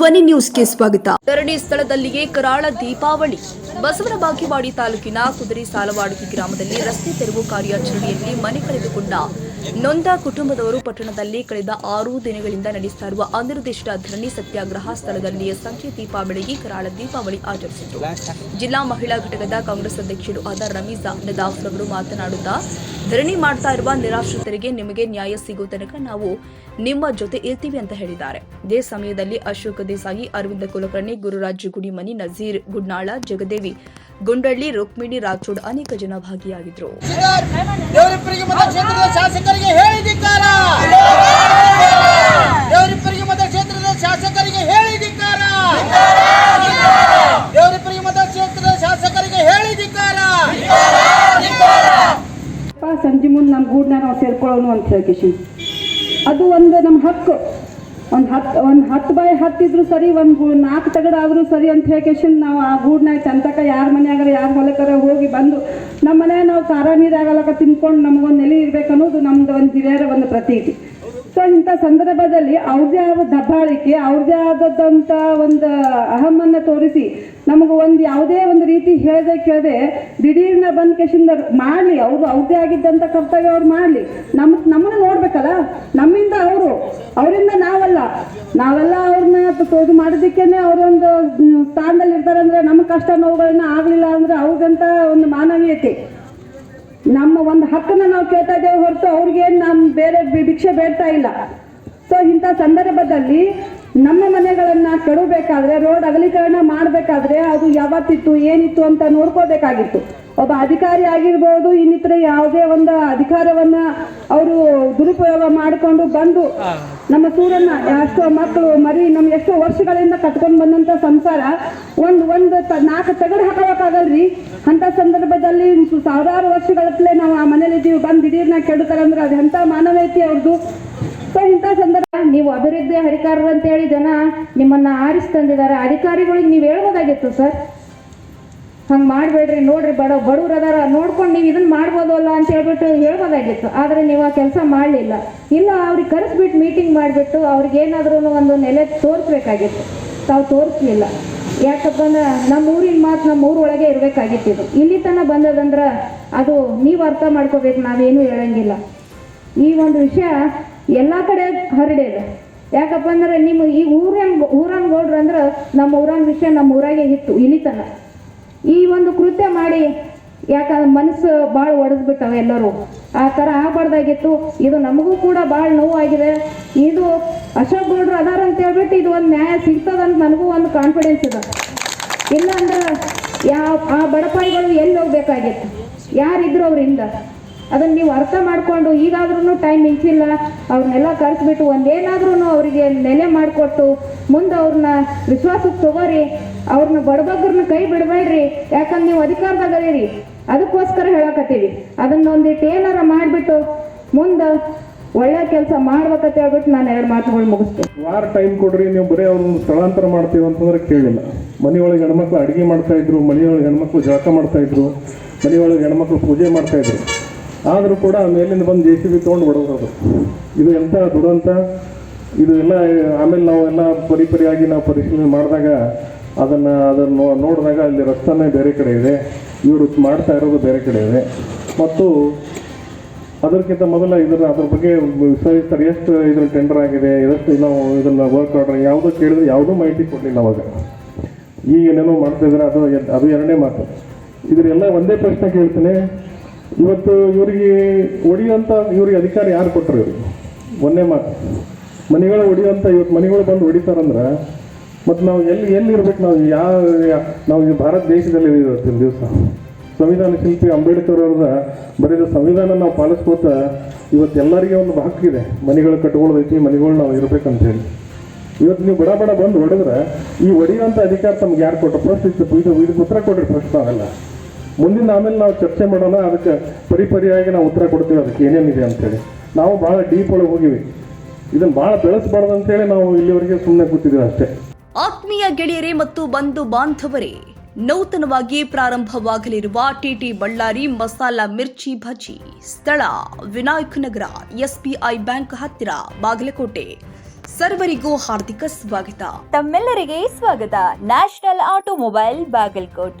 ಧ್ವನಿ ನ್ಯೂಸ್ಗೆ ಸ್ವಾಗತ. ಧರಣಿ ಸ್ಥಳದಲ್ಲಿಯೇ ಕರಾಳ ದೀಪಾವಳಿ. ಬಸವನ ಬಾಗೇವಾಡಿ ತಾಲೂಕಿನ ಕುದುರೆ ಸಾಲವಾಡುಗಿ ಗ್ರಾಮದಲ್ಲಿ ರಸ್ತೆ ತೆರವು ಕಾರ್ಯಾಚರಣೆಯಲ್ಲಿ ಮನೆ ಕಳೆದುಕೊಂಡ ನೊಂದ ಕುಟುಂಬದವರು ಪಟ್ಟಣದಲ್ಲಿ ಕಳೆದ ಆರು ದಿನಗಳಿಂದ ನಡೆಸ್ತಾ ಇರುವ ಅನಿರ್ದಿಷ್ಟ ಧರಣಿ ಸತ್ಯಾಗ್ರಹ ಸ್ಥಳದಲ್ಲಿಯೇ ಸಂಜೆ ದೀಪ ಬೆಳಗಿ ಕರಾಳ ದೀಪಾವಳಿ ಆಚರಿಸಿದರು ಜಿಲ್ಲಾ ಮಹಿಳಾ ಘಟಕದ ಕಾಂಗ್ರೆಸ್ ಅಧ್ಯಕ್ಷರು ಆದ ರಮೀಜಾ ನದಾಫ್ ಅವರು ಮಾತನಾಡುತ್ತಾ, ಧರಣಿ ಮಾಡ್ತಾ ಇರುವ ನಿರಾಶ್ರಿತರಿಗೆ ನಿಮಗೆ ನ್ಯಾಯ ಸಿಗುವ ತನಕ ನಾವು ನಿಮ್ಮ ಜೊತೆ ಇರ್ತೀವಿ ಅಂತ ಹೇಳಿದ್ದಾರೆ. ಇದೇ ಸಮಯದಲ್ಲಿ ಅಶೋಕ್ ದೇಸಾಯಿ, ಅರವಿಂದ ಕುಲಕರ್ಣಿ, ಗುರುರಾಜ್ ಗುಡಿಮನಿ ನಜೀರ್ ಗುಡ್ನಾಳ, ಜಗದೇವಿ ಗುಂಡಳ್ಳಿ ರುಕ್ಮಿಣಿ ರಾಠೋಡ್ ಅನೇಕ ಜನ ಭಾಗಿಯಾಗಿದ್ದರು ಅಪ್ಪ ಸಂಜೆ ಮುಂದೆ ನಮ್ಮ ಗೂಡ್ನ ನಾವು ಸೇರ್ಕೊಳ್ಳೋನು ಅಂತ ಹೇಳ್ಕೇಶಿ. ಅದು ಒಂದು ನಮ್ಮ ಹಕ್ಕು. ಒಂದು ಹತ್ತು ಒಂದು ಹತ್ತು ಬಾಯಿ ಹತ್ತಿದ್ರು ಸರಿ, ಒಂದು ನಾಲ್ಕು ತಗಡಾದರೂ ಸರಿ ಅಂತ ಹೇಳ್ಕೇಶನ್ ನಾವು ಆ ಗೂಡ್ನಾಗ ಚಂತಕ ಯಾರ ಮನೆಯಾಗಾರ ಯಾರ ಹೊಲಕರ ಹೋಗಿ ಬಂದು ನಮ್ಮ ಮನೆ ನಾವು ಖಾರ ನೀರಾಗಲಕ ತಿನ್ಕೊಂಡು ನಮಗೊಂದು ನೆಲೆ ಇರ್ಬೇಕು ಅನ್ನೋದು ನಮ್ದು ಒಂದು ಹಿರಿಯರ ಒಂದು ಪ್ರತೀತಿ. ಸೊ ಇಂಥ ಸಂದರ್ಭದಲ್ಲಿ ಅವ್ರದೇ ಆದ ದಬ್ಬಾಳಿಕೆ, ಅವ್ರದೇ ಆದದ್ದಂಥ ಒಂದು ಅಹಮನ್ನು ತೋರಿಸಿ ನಮಗೆ ಒಂದು ಯಾವುದೇ ಒಂದು ರೀತಿ ಹೇಳದೆ ಕೇಳದೆ ದಿಢೀರ್ನ ಬಂದ ಕೇಶಿಂದ ಮಾಡಲಿ, ಅವರು ಅವ್ರದೇ ಆಗಿದ್ದಂಥ ಕರ್ತವ್ಯ ಅವ್ರು ಮಾಡಲಿ. ನಮ್ಮ ನಮ್ಮನ್ನು ನೋಡ್ಬೇಕಲ್ಲ? ನಮ್ಮಿಂದ ಅವರು ಅವರಿಂದ ನಾವಲ್ಲ. ನಾವೆಲ್ಲ ಅವ್ರನ್ನ ಇದು ಮಾಡೋದಕ್ಕೇನೆ ಅವರೊಂದು ಸ್ಥಾನದಲ್ಲಿ ಇರ್ತಾರೆ ಅಂದ್ರೆ ನಮ್ಮ ಕಷ್ಟ ನೋವುಗಳನ್ನ ಆಗಲಿಲ್ಲ ಅಂದ್ರೆ ಅವ್ರಿಗಂತ ಒಂದು ಮಾನವೀಯತೆ. ನಮ್ಮ ಒಂದು ಹಕ್ಕನ್ನ ನಾವು ಕೇಳ್ತಾ ಇದ್ದೇವೆ ಹೊರತು ಅವ್ರಿಗೇನು ನಮ್ಮ ಬೇರೆ ಭಿಕ್ಷೆ ಬೇಡ್ತಾ ಇಲ್ಲ. ಸೊ ಇಂಥ ಸಂದರ್ಭದಲ್ಲಿ ನಮ್ಮ ಮನೆಗಳನ್ನ ಕೆಡಬೇಕಾದ್ರೆ ರೋಡ್ ಅಗಲೀಕರಣ ಮಾಡಬೇಕಾದ್ರೆ ಅದು ಯಾವತ್ತಿತ್ತು ಏನಿತ್ತು ಅಂತ ನೋಡ್ಕೋಬೇಕಾಗಿತ್ತು. ಒಬ್ಬ ಅಧಿಕಾರಿ ಆಗಿರ್ಬೋದು ಇನ್ನಿತರ ಯಾವುದೇ ಒಂದು ಅಧಿಕಾರವನ್ನ ಅವರು ದುರುಪಯೋಗ ಮಾಡಿಕೊಂಡು ಬಂದು ನಮ್ಮ ಸೂರ್ಯನ ಎಷ್ಟೋ ಮಕ್ಕಳು ಮರಿ ನಮ್ಮ ಎಷ್ಟೋ ವರ್ಷಗಳಿಂದ ಕಟ್ಕೊಂಡು ಬಂದಂತ ಸಂಸಾರ ಒಂದು ಒಂದು ನಾಲ್ಕು ತಗಡು ಹಾಕೋಕ್ಕಾಗಲ್ರಿ ಅಂತ ಸಂದರ್ಭದಲ್ಲಿ ಸಾವಿರಾರು ವರ್ಷಗಳತ್ತಲೇ ನಾವು ಆ ಮನೇಲಿ ಇದ್ದೀವಿ ಬಂದು ದಿಢೀರ್ನ ಕೆಡುತ್ತಾರಂದ್ರೆ ಅದು ಎಂಥ ಮಾನವೀಯತೆ ಅವ್ರದ್ದು ಸೊ ಇಂಥ ಸಂದರ್ಭ ನೀವು ಅಭಿವೃದ್ಧಿ ಹರಿಕಾರರು ಅಂತೇಳಿ ಜನ ನಿಮ್ಮನ್ನ ಆರಿಸಿ ತಂದಿದ್ದಾರೆ. ಅಧಿಕಾರಿಗಳಿಗೆ ನೀವು ಹೇಳ್ಬೋದಾಗಿತ್ತು ಸರ್? ಹಂಗೆ ಮಾಡಬೇಡ್ರಿ, ನೋಡ್ರಿ, ಬಡ ಬಡವ್ರು ಅದಾರ, ನೋಡ್ಕೊಂಡು ನೀವು ಇದನ್ನ ಮಾಡ್ಬೋದು ಅಲ್ಲ ಅಂತ ಹೇಳ್ಬಿಟ್ಟು ಹೇಳ್ಬೋದಾಗಿತ್ತು. ಆದರೆ ನೀವು ಆ ಕೆಲಸ ಮಾಡಲಿಲ್ಲ. ಇಲ್ಲ ಅವ್ರಿಗೆ ಕರೆಸ್ಬಿಟ್ಟು ಮೀಟಿಂಗ್ ಮಾಡಿಬಿಟ್ಟು ಅವ್ರಿಗೇನಾದ್ರೂ ಒಂದು ನೆಲೆ ತೋರಿಸ್ಬೇಕಾಗಿತ್ತು. ತಾವು ತೋರಿಸ್ಲಿಲ್ಲ. ಯಾಕಪ್ಪ ನಮ್ಮ ಊರಿನ ಮಾತು ನಮ್ಮ ಊರೊಳಗೆ ಇರಬೇಕಾಗಿತ್ತು ಇದು. ಇಲ್ಲಿ ತನಕ ಬಂದದಂದ್ರೆ ಅದು ನೀವು ಅರ್ಥ ಮಾಡ್ಕೋಬೇಕು, ನಾವೇನು ಹೇಳಂಗಿಲ್ಲ. ಈ ಒಂದು ವಿಷಯ ಎಲ್ಲ ಕಡೆ ಹರಡಿದೆ ಯಾಕಪ್ಪ ಅಂದ್ರೆ ನಿಮ್ಮ ಈ ಊರನ್ ಊರನ್ ಗೌಡ್ರು ಅಂದ್ರೆ ನಮ್ಮ ಊರನ್ ವಿಷಯ ನಮ್ಮ ಊರಾಗೆ ಇತ್ತು, ಇಲಿತನ. ಈ ಒಂದು ಕೃತ್ಯ ಮಾಡಿ ಯಾಕಂದ್ರೆ ಮನಸ್ಸು ಭಾಳ ಒಡೆದ್ಬಿಟ್ಟವೆ ಎಲ್ಲರೂ. ಆ ಥರ ಆಗಬಾರ್ದಾಗಿತ್ತು. ಇದು ನಮಗೂ ಕೂಡ ಭಾಳ ನೋವಾಗಿದೆ. ಇದು ಅಶೋಕ್ ಗೌಡ್ರು ಅದಾರ ಅಂತ ಹೇಳ್ಬಿಟ್ಟು ಇದು ಒಂದು ನ್ಯಾಯ ಸಿಗ್ತದಂತ ನನಗೂ ಒಂದು ಕಾನ್ಫಿಡೆನ್ಸ್ ಇದೆ. ಇಲ್ಲ ಅಂದ್ರೆ ಯಾವ ಆ ಬಡಪಾಯಿಗಳು ಎಲ್ಲಿ ಹೋಗ್ಬೇಕಾಗಿತ್ತು? ಯಾರಿದ್ರು ಅವರಿಂದ ಅದನ್ನ ನೀವು ಅರ್ಥ ಮಾಡಿಕೊಂಡು ಈಗಾದ್ರೂ ಟೈಮ್ ಮಿಂಚಿಲ್ಲ ಅವ್ರನ್ನೆಲ್ಲ ಕರೆಸ್ಬಿಟ್ಟು ಒಂದೇನಾದ್ರೂ ಅವರಿಗೆ ನೆಲೆ ಮಾಡಿಕೊಟ್ಟು ಮುಂದೆ ಅವ್ರನ್ನ ವಿಶ್ವಾಸಕ್ಕೆ ತಗೋರಿ, ಅವ್ರನ್ನ ಬಡಬಗ್ರನ್ನ ಕೈ ಬಿಡಬೇಡ್ರಿ. ಯಾಕಂದ್ರೆ ನೀವು ಅಧಿಕಾರದಾಗ ಅದೀರಿ. ಅದಕ್ಕೋಸ್ಕರ ಹೇಳಕತ್ತೀವಿ. ಅದನ್ನ ಏನಾರ ಮಾಡಿಬಿಟ್ಟು ಮುಂದೆ ಒಳ್ಳೆ ಕೆಲಸ ಮಾಡ್ಬೇಕಂತ ಹೇಳ್ಬಿಟ್ಟು ನಾನು ಎರಡು ಮಾತುಗಳು ಮುಗಿಸ್ತೇನೆ. ವಾರ ಟೈಮ್ ಕೊಡ್ರಿ, ನೀವು ಬರೀ ಅವ್ರನ್ನ ಸ್ಥಳಾಂತರ ಮಾಡ್ತೀವಿ ಅಂತಂದ್ರೆ ಕೇಳಿಲ್ಲ. ಮನೆಯೊಳಗೆ ಹೆಣ್ಮಕ್ಳು ಅಡುಗೆ ಮಾಡ್ತಾ ಇದ್ರು, ಮನೆಯೊಳಗೆ ಹೆಣ್ಮಕ್ಳು ಜಳಕ ಮಾಡ್ತಾ ಇದ್ರು, ಮನೆಯೊಳಗೆ ಹೆಣ್ಮಕ್ಳು ಪೂಜೆ ಮಾಡ್ತಾ ಇದ್ರು. ಆದರೂ ಕೂಡ ಮೇಲಿಂದ ಬಂದು ಜೆ ಸಿ ಬಿ ತೊಗೊಂಡು ಹೊಡೆದದು ಇದು ಎಂಥ ದುರಂತ? ಇದು ಎಲ್ಲ, ಆಮೇಲೆ ನಾವು ಎಲ್ಲ ಪರಿಪರಿಯಾಗಿ ನಾವು ಪರಿಶೀಲನೆ ಮಾಡಿದಾಗ ಅದನ್ನು ಅದನ್ನು ನೋಡಿದಾಗ ಅಲ್ಲಿ ರಸ್ತಾನೇ ಬೇರೆ ಕಡೆ ಇದೆ. ಇವರು ಮಾಡ್ತಾ ಇರೋದು ಬೇರೆ ಕಡೆ ಇದೆ. ಮತ್ತು ಅದಕ್ಕಿಂತ ಮೊದಲ ಇದರ, ಅದ್ರ ಬಗ್ಗೆ ವಿಚಾರಿಸ್ತಾರೆ, ಎಷ್ಟು ಇದ್ರ ಟೆಂಡರ್ ಆಗಿದೆ, ಎಷ್ಟು ನಾವು ಇದನ್ನು ವರ್ಕ್ ಆರ್ಡರ್ ಯಾವುದೋ ಕೇಳಿದ್ರೆ ಯಾವುದೂ ಮಾಹಿತಿ ಕೊಡಲಿಲ್ಲ ಅವಾಗ. ಈಗ ಏನೇನೋ ಮಾಡ್ತಾ ಇದ್ದಾರೆ, ಅದು ಅದು ಎರಡನೇ ಮಾತು. ಇದರೆಲ್ಲ ಒಂದೇ ಪ್ರಶ್ನೆ ಕೇಳ್ತೀನಿ. ಇವತ್ತು ಇವರಿಗೆ ಹೊಡಿಯುವಂಥ ಇವ್ರಿಗೆ ಅಧಿಕಾರ ಯಾರು ಕೊಟ್ಟರು ಇವ್ರಿಗೆ? ಒಂದೇ ಮಾತು. ಮನೆಗಳು ಹೊಡಿಯೋಂಥ ಇವತ್ತು ಮನೆಗಳು ಬಂದು ಹೊಡಿತಾರಂದ್ರೆ ಮತ್ತು ನಾವು ಎಲ್ಲಿ ಎಲ್ಲಿ ಇರ್ಬೇಕು ನಾವು ಯಾವ, ನಾವು ಈ ಭಾರತ ದೇಶದಲ್ಲಿ ಇವತ್ತಿನ ದಿವಸ. ಸಂವಿಧಾನ ಶಿಲ್ಪಿ ಅಂಬೇಡ್ಕರ್ ಅವ್ರದ ಬರೆದ ಸಂವಿಧಾನ ನಾವು ಪಾಲಿಸ್ಕೋತ ಇವತ್ತು ಎಲ್ಲರಿಗೆ ಒಂದು ಹಕ್ಕಿದೆ ಮನೆಗಳು ಕಟ್ಕೊಳ್ಳೋದೈತಿ, ಮನೆಗಳು ನಾವು ಇರ್ಬೇಕಂತ ಹೇಳಿ ಇವತ್ತು ನೀವು ಬಡ ಬಡ ಬಂದು ಹೊಡೆದ್ರೆ ಈ ಹೊಡೆಯುವಂಥ ಅಧಿಕಾರ ತಮ್ಗೆ ಯಾರು ಕೊಟ್ಟರು ಫಸ್ಟ್ ಇದು ಇದು ಉತ್ತರ ಕೊಡ್ರಿ ಫಸ್ಟ್ ನಾವೆಲ್ಲ. ಮುಂದಿನ ಆಮೇಲೆ ನಾವು ಚರ್ಚೆ ಮಾಡೋಣ ಅದಕ್ಕೆ ಪರಿಪರಿಯಾಗಿ ನಾವು ಉತ್ತರ ಕೊಡ್ತೀವಿ ಅದಕ್ಕೆ ಏನೇನಿದೆ ಅಂತೇಳಿ. ನಾವು ಭಾಳ ಡೀಪ್ ಒಳಗೆ ಹೋಗಿವಿ. ಇದನ್ನು ಭಾಳ ಬೆಳೆಸಬಾರ್ದು ಅಂತೇಳಿ ನಾವು ಇಲ್ಲಿವರೆಗೆ ಸುಮ್ಮನೆ ಕೂತಿದ್ದೀವಿ ಅಷ್ಟೇ. ಆತ್ಮೀಯ ಗೆಳೆಯರೇ ಮತ್ತು ಬಂಧು ಬಾಂಧವರೇ ನೂತನವಾಗಿ ಪ್ರಾರಂಭವಾಗಲಿರುವ ಟಿಟಿ ಬಳ್ಳಾರಿ ಮಸಾಲಾ ಮಿರ್ಚಿ ಭಜಿ ಸ್ಥಳ ವಿನಾಯಕ್ ನಗರ ಎಸ್ಬಿಐ ಬ್ಯಾಂಕ್ ಹತ್ತಿರ ಬಾಗಲಕೋಟೆ. ಸರ್ವರಿಗೂ ಹಾರ್ದಿಕ ಸ್ವಾಗತ. ತಮ್ಮೆಲ್ಲರಿಗೆ ಸ್ವಾಗತ. National automobile Bagalkot.